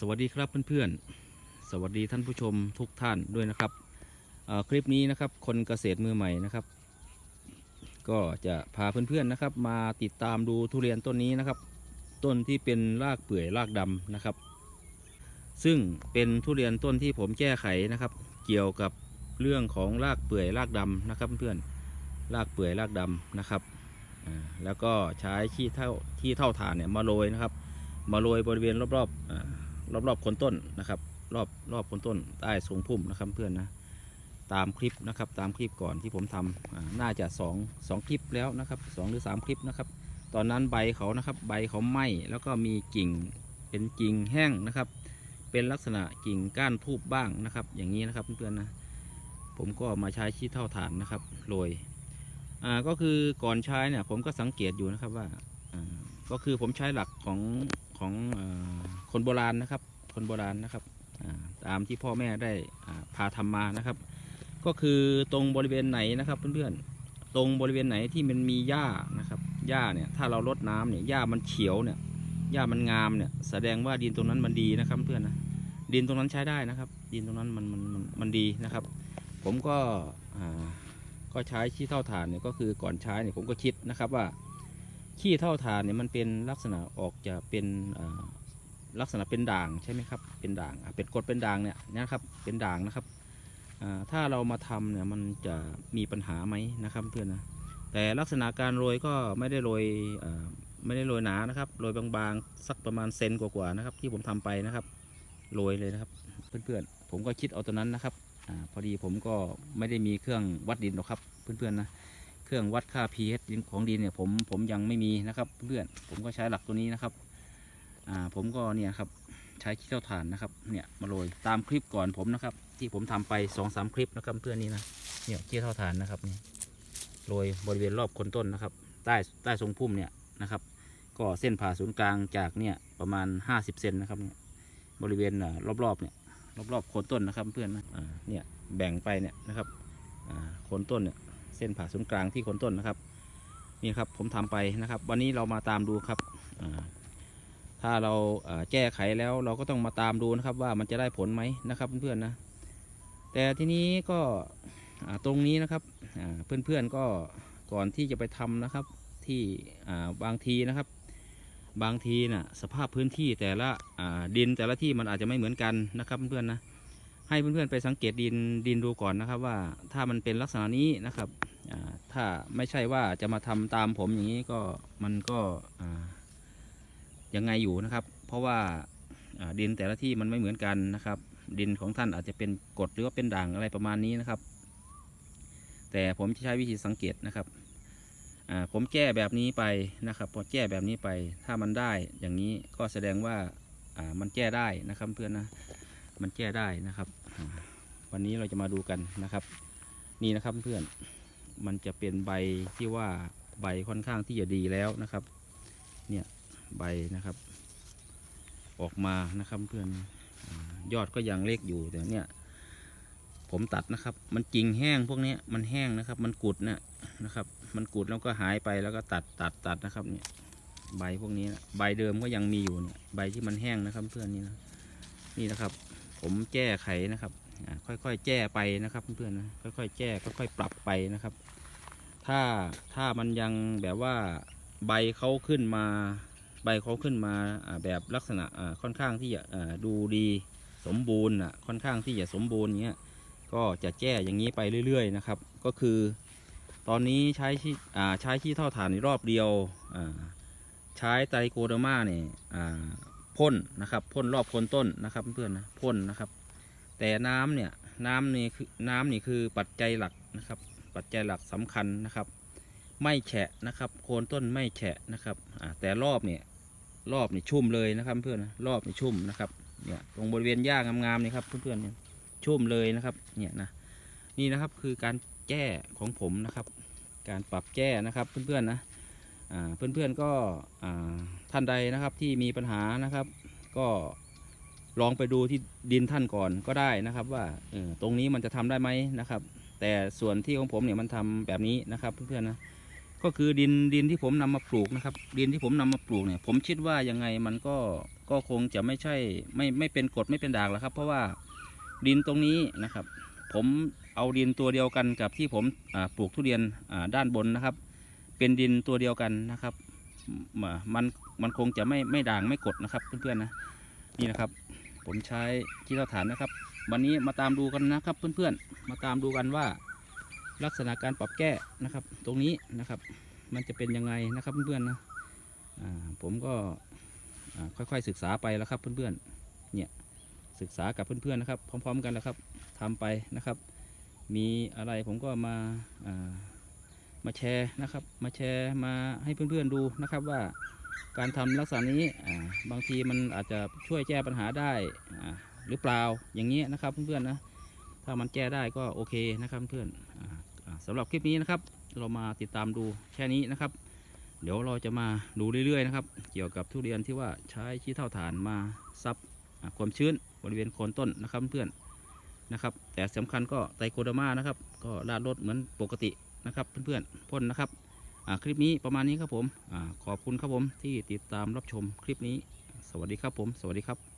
สวัสดีครับเพื่อนๆ สวัสดีท่านผู้ชมทุกท่านด้วยนะครับ คลิปนี้นะครับคนเกษตรมือใหม่นะครับ ก็จะพาเพื่อนๆนะครับ มาติดตามดูทุเรียนต้นนี้นะครับ ต้นที่เป็นรากเปื่อยรากดำนะครับ ซึ่งเป็นทุเรียนต้นที่ผมแก้ไขนะครับ เกี่ยวกับเรื่องของรากเปื่อยรากดำนะครับเพื่อนๆรากเปื่อยรากดำนะครับแล้วก็ใช้ขี้เท่าที่เท่าฐานเนี่ยมาโรยนะครับ มาโรยบริเวณรอบๆ อ่ารอบๆโคนต้นนะครับ รอบรอบโคนต้นใต้ทรงพุ่มนะครับเพื่อนนะตามคลิปนะครับตามคลิปก่อนที่ผมทำอ่าน่าจะสองสองคลิปแล้วนะครับสองหรือสามคลิปนะครับ ตอนนั้นใบเขานะครับใบเขาไหม้แล้วก็มีกิ่งเป็นกิ่งแห้งนะครับ เป็นลักษณะกิ่งก้านทูบบ้างนะครับ อย่างนี้นะครับเพื่อนๆนะผมก็มาใช้ชี้เท่าฐานนะครับโรยอ่าก็คือก่อนใช้เนี่ยผมก็สังเกตอยู่นะครับว่าอ่าก็คือผมใช้หลักของ ของอคนโบราณนะครับ คนโบราณนะครับตามที่พ่อแม่ได้พาทำมานะครับ ก็คือตรงบริเวณไหนนะครับเพื่อนๆตรงบริเวณไหนที่มันมีหญ้านะครับหญ้าเนี่ยถ้าเราลดน้ำเนี่ยหญ้ามันเขียวเนี่ยหญ้ามันงามเนี่ยแสดงว่าดินตรงนั้นมันดีนะครับเพื่อนนะดินตรงนั้นใช้ได้นะครับ ดินตรงนั้นมันมันมันมันดีนะครับ ผมก็ก็ใช้ขี้เท่าฐานเนี่ยก็คือก่อนใช้เนี่ยผมก็คิดนะครับว่า ขี้เท่าฐานเนี่ยมันเป็นลักษณะออกจะเป็นลักษณะเป็นด่างใช่ไหมครับ เป็นด่างเป็นกดเป็นด่างเนี่ยนะครับ เป็นด่างนะครับ ถ้าเรามาทำเนี่ยมันจะมีปัญหาไหมนะครับเพื่อนนะ แต่ลักษณะการโรยก็ไม่ได้โรยไม่ได้โรยหนานะครับโรยบางๆสักประมาณเซนกว่าๆนะครับ ที่ผมทำไปนะครับโรยเลยนะครับ เพื่อนๆผมก็คิดเอาตัวนั้นนะครับอพอดีผมก็ไม่ได้มีเครื่องวัดดินหรอกครับ เพื่อนๆนะ เครื่องวัดค่า pH ดินของดินเนี่ยผมผมยังไม่มีนะครับเพื่อนผมก็ใช้หลักตัวนี้นะครับอ่าผมก็เนี่ยครับใช้ขี้เถ้าถ่านนะครับเนี่ยมาโรยตามคลิปก่อนผมนะครับ ที่ผมทำไปสองสามคลิปนะครับเพื่อนนี่นะเนี่ยขี้เถ้าถ่านนะครับนี่โรยบริเวณรอบคนต้นนะครับ ใต้ใต้ทรงพุ่มเนี่ยนะครับ ก็เส้นผ่าศูนย์กลางจากเนี่ยประมาณ 50เซนนะครับเนี่ยบริเวณอ่ารอบๆเนี่ยรอบๆโคนต้นนะครับเพื่อนนะอ่าเนี่ยแบ่งไปเนี่ยนะครับอ่าโคนต้นเนี่ย เส้นผ่าศูนย์กลางที่โคนต้นนะครับนี่ครับผมทำไปนะครับ วันนี้เรามาตามดูครับถ้าเราแก้ไขแล้วเราก็ต้องมาตามดูนะครับ ว่ามันจะได้ผลไหมนะครับเพื่อนๆนะ แต่ทีนี้ก็ตรงนี้นะครับเพื่อนๆก็ก่อนที่จะไปทำนะครับที่บางทีนะครับ บางทีน่ะสภาพพื้นที่แต่ละดินแต่ละที่มันอาจจะไม่เหมือนกันนะครับเพื่อนๆนะ ให้เพื่อนๆไปสังเกตดินดินดูก่อนนะครับว่าถ้ามันเป็นลักษณะนี้นะครับถ้าไม่ใช่ว่าจะมาทำตามผมอย่างนี้ก็มันก็ยังไงอยู่นะครับ เพราะว่าดินแต่ละที่มันไม่เหมือนกันนะครับ ดินของท่านอาจจะเป็นกรดหรือว่าเป็นด่างอะไรประมาณนี้นะครับ แต่ผมจะใช้วิธีสังเกตนะครับผมแก้แบบนี้ไปนะครับพอแก้แบบนี้ไปถ้ามันได้อย่างนี้ก็แสดงว่ามันแก้ได้นะครับเพื่อนนะมันแก้ได้นะครับ วันนี้เราจะมาดูกันนะครับ นี่นะครับเพื่อนมันจะเป็นใบที่ว่าใบค่อนข้างที่จะดีแล้วนะครับ เนี่ยใบนะครับ ออกมานะครับเพื่อนยอดก็ยังเล็กอยู่แต่เนี่ย ผมตัดนะครับ มันจริงแห้งพวกนี้มันแห้งนะครับ มันกุดนี่ยนะครับ มันกุดแล้วก็หายไปแล้วก็ตัดตัดตัดนะครับ เนี่ย ใบพวกนี้นะใบเดิมก็ยังมีอยู่เนี่ยใบที่มันแห้งนะครับ เพื่อนนี่นะนี่นะครับ ผมแก้ไขนะครับ ค่อยๆแก้ไปนะครับเพื่อนๆนะค่อยๆแก้ค่อยๆปรับไปนะครับ ถ้าถ้ามันยังแบบว่าใบเขาขึ้นมา ใบเขาขึ้นมาแบบลักษณะค่อนข้างที่จะดูดีสมบูรณ์อะค่อนข้างที่จะสมบูรณ์เงี้ยก็จะแก้อย่างนี้ไปเรื่อย ๆ นะครับ ก็คือ ตอนนี้ใช้ที่ใช้ที่เท่าฐานรอบเดียวใช้ไตรโคเดอร์มาเนี่ยพ่นนะครับพ่นรอบคนต้นนะครับเพื่อนๆนะพ่นนะครับ แต่น้ำเนี่ยน้ำนี่คือน้ำนี่คือปัจจัยหลักนะครับ ปัจจัยหลักสำคัญนะครับ ไม่แฉะนะครับโคนต้นไม่แฉะนะครับแต่รอบเนี่ยรอบนี่ชุ่มเลยนะครับเพื่อนรอบนี่ชุ่มนะครับเนี่ยตรงบริเวณหญ้างามๆนี่ครับเพื่อนๆเนี่ยชุ่มเลยนะครับเนี่ยนะนี่นะครับคือการแก้ของผมนะครับ การปรับแก้นะครับเพื่อนๆนะเพื่อนๆก็ท่านใดนะครับที่มีปัญหานะครับ ก็ ลองไปดูที่ดินท่านก่อนก็ได้นะครับ ว่าเออตรงนี้มันจะทำได้ไหมนะครับ แต่ส่วนที่ของผมเนี่ยมันทำแบบนี้นะครับเพื่อนๆนะก็คือดินดินที่ผมนำมาปลูกนะครับ ดินที่ผมนำมาปลูกเนี่ย ผมคิดว่ายังไงมันก็ก็คงจะไม่ใช่ไม่ไม่เป็นกรดไม่เป็นด่างแล้วครับ เพราะว่าดินตรงนี้นะครับ ผมเอาดินตัวเดียวกันกับที่ผมปลูกทุเรียนด้านบนนะครับ เป็นดินตัวเดียวกันนะครับมันมันคงจะไม่ไม่ด่างไม่กดนะครับเพื่อนๆนะนี่นะครับ ผมใช้ที่เราฐานนะครับ วันนี้มาตามดูกันนะครับ เพื่อนๆ มาตามดูกันว่า ลักษณะการปรับแก้นะครับ ตรงนี้นะครับ มันจะเป็นยังไงนะครับเพื่อนๆนะผมก็ค่อยๆศึกษาไปแล้วครับเพื่อนๆ เนี่ยศึกษากับเพื่อนๆนะครับ พร้อม ๆ กันแล้วครับทำไปนะครับ มีอะไรผมก็มาามาแชร์นะครับ มาแชร์มาให้เพื่อนๆดูนะครับว่า การทำลักษณะนี้บางทีมันอาจจะช่วยแก้ปัญหาได้หรือเปล่าอย่างนี้นะครับเพื่อนๆนะถ้ามันแก้ได้ก็โอเคนะครับเพื่อนอ่าอ่าสำหรับคลิปนี้นะครับ เรามาติดตามดูแค่นี้นะครับ เดี๋ยวเราจะมาดูเรื่อยๆนะครับ เกี่ยวกับทุเรียนที่ว่าใช้ขี้เท่าฐานมาซับความชื้นบริเวณโคนต้นนะครับเพื่อนนะครับ แต่สำคัญก็ไตรโคดอร์มานะครับ ก็ลาดรถเหมือนปกตินะครับเพื่อนๆพ่นนะครับ คลิปนี้ประมาณนี้ครับผมอาขอบคุณครับผมที่ติดตามรับชมคลิปนี้ สวัสดีครับผม สวัสดีครับ